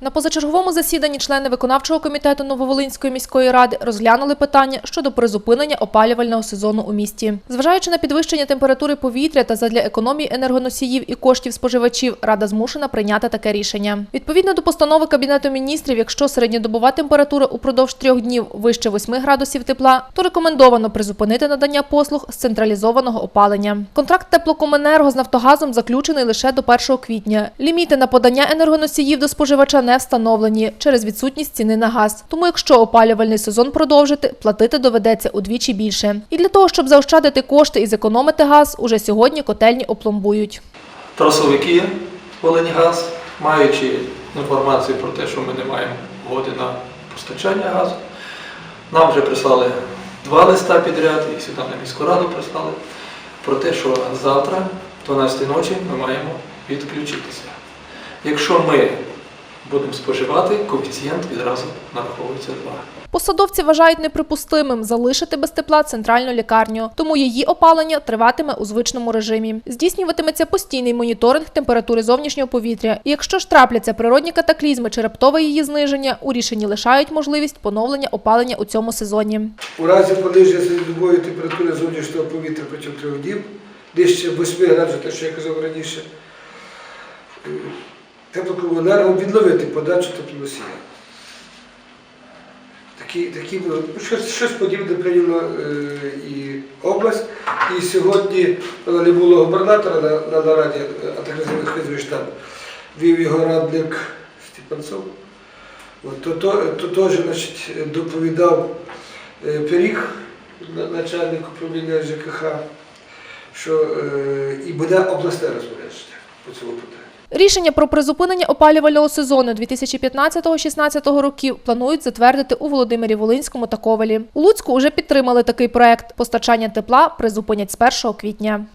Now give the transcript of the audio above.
На позачерговому засіданні члени виконавчого комітету Нововолинської міської ради розглянули питання щодо призупинення опалювального сезону у місті. Зважаючи на підвищення температури повітря та задля економії енергоносіїв і коштів споживачів, рада змушена прийняти таке рішення. Відповідно до постанови Кабінету міністрів, якщо середньодобова температура упродовж трьох днів вище 8 градусів тепла, то рекомендовано призупинити надання послуг з централізованого опалення. Контракт теплокоменерго з Нафтогазом заключений лише до 1 квітня. Ліміти на подання енергоносіїв до споживача не встановлені через відсутність ціни на газ. Тому, якщо опалювальний сезон продовжити, платити доведеться удвічі більше. І для того, щоб заощадити кошти і зекономити газ, уже сьогодні котельні опломбують. Трасовики Волиньгаз, маючи інформацію про те, що ми не маємо згоди на постачання газу, нам вже прислали два листа підряд, і сюди на міську раду прислали, про те, що завтра, 12 ночі, ми маємо відключитися. Якщо ми будемо споживати, коефіцієнт відразу нараховується 2. Посадовці вважають неприпустимим залишити без тепла центральну лікарню, тому її опалення триватиме у звичному режимі. Здійснюватиметься постійний моніторинг температури зовнішнього повітря. І якщо ж трапляться природні катаклізми чи раптове її зниження, у рішенні лишають можливість поновлення опалення у цьому сезоні. У разі пониження середньової температури зовнішнього повітря протягом трьох діб, нижче 8 градусів, те, що я казав раніше, теплокомуненерго відновити подачу теплоносія. Такі, такі. Ну, щось, щось подібне прийняло е, і область. І сьогодні, не було губернатора на, на нараді, а так Хизович вів його радник Степанцов, От, то, то, то теж значить, доповідав е, Пиріг, на- начальник управління ЖКХ, що е, і буде обласне розпорядження по цьому питанню. Рішення про призупинення опалювального сезону 2015-16 років планують затвердити у Володимирі Волинському та Ковелі. У Луцьку вже підтримали такий проект. Постачання тепла призупинять з 1 квітня.